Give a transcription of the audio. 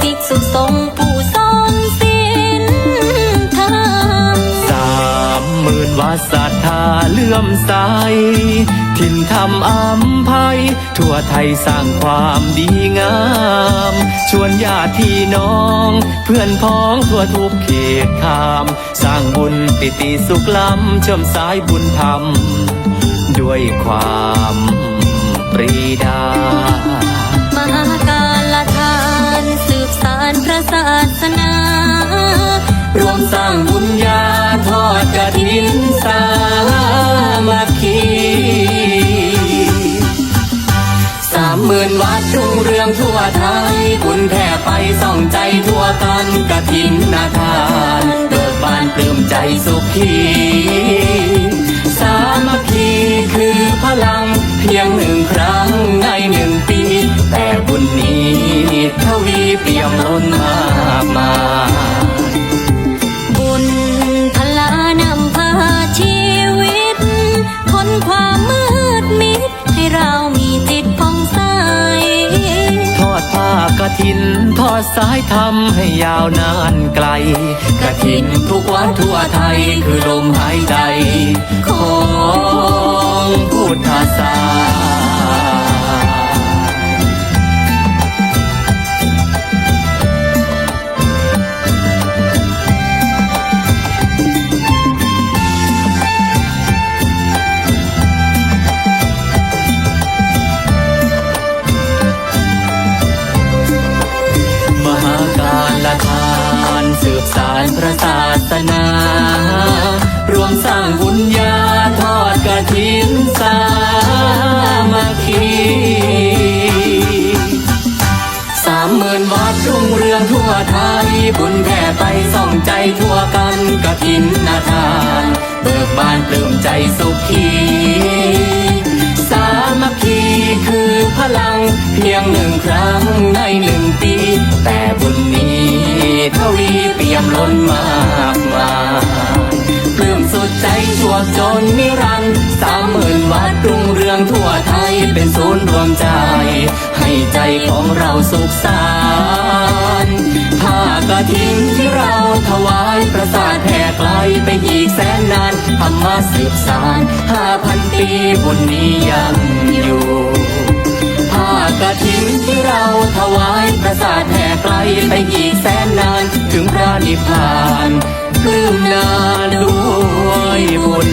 ภิกษุสงฆ์ผู้สอนศีลธรรมสามหมื่นวาสัทธาเลื่อมใสถิ่นธรรมอำภัย ทั่วไทยสร้างความดีงาม ชวนญาติน้อง เพื่อนพ้องทั่วทุกเขตคาม สร้างบุญปิติสุขล้ำช่มสายบุญธรรม ด้วยความปรีดา ศาสนา รวมสร้างบุญญาทอดกระถินสามัคคีสามหมื่นวัดรุ่งเรืองทั่วไทยบุญแผ่ไปส่องใจทั่วกันกระถินนาทานเบิกบานปลื้มใจสุขี วีเปี่ยมล้นมากมายบุญพลานำพาชีวิตพ้นความมืดมิด ให้เรามีจิตผ่องใส ทอดผ้ากฐิน ทอดสายธรรมให้ยาวนานไกลกฐินทุกวัดทั่วไทยคือลมหายใจ ของพุทธศาสารพระศาสนา รวมสร้างบุญญาทอดกระถินสามัคคีสามหมื่นวัดรุ่งเรืองทั่วไทย บุญแผ่ไปส่องใจทั่วกันกฐินนาทาน เบิกบานปลื้มใจสุขีสามัคคีคือพลังเพียงหนึ่งครั้ง ยมล้นมากมายปลื้มสุดใจชั่วจนนิรันดร์สามหมื่นวัดรุ่งเรืองทั่วไทยเป็นศูนย์รวมใจ ให้ใจของเราสุขสานผ้ากฐินที่เราถวายประสาทแผ่ไกลไปอีกแสนนานธรรมะสืบสานห้าพันปีบุญนี้ยังอยู่ผ้ากฐินที่เราถวายประสาทแห่ไกลไปอีกแสน งพระนิพพานปลื้มนาด้วยบุญ